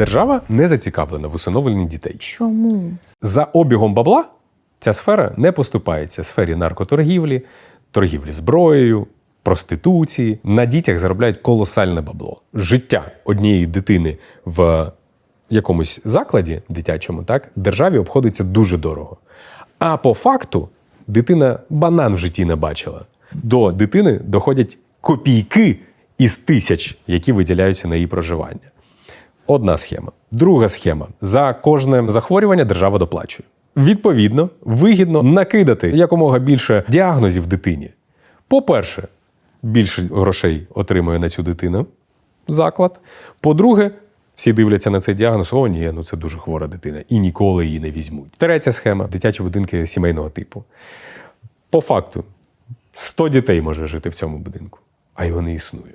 Держава не зацікавлена в усиновленні дітей. Чому? За обігом бабла ця сфера не поступається сфері наркоторгівлі, торгівлі зброєю, проституції. На дітях заробляють колосальне бабло. Життя однієї дитини в якомусь закладі дитячому, так, державі обходиться дуже дорого. А по факту дитина банан в житті не бачила. До дитини доходять копійки із тисяч, які виділяються на її проживання. Одна схема. Друга схема. За кожне захворювання держава доплачує. Відповідно, вигідно накидати якомога більше діагнозів дитині. По-перше, більше грошей отримує на цю дитину заклад. По-друге, всі дивляться на цей діагноз: о, ні, ну це дуже хвора дитина, і ніколи її не візьмуть. Третя схема дитячі будинки сімейного типу. По факту, 100 дітей може жити в цьому будинку, а його не існує.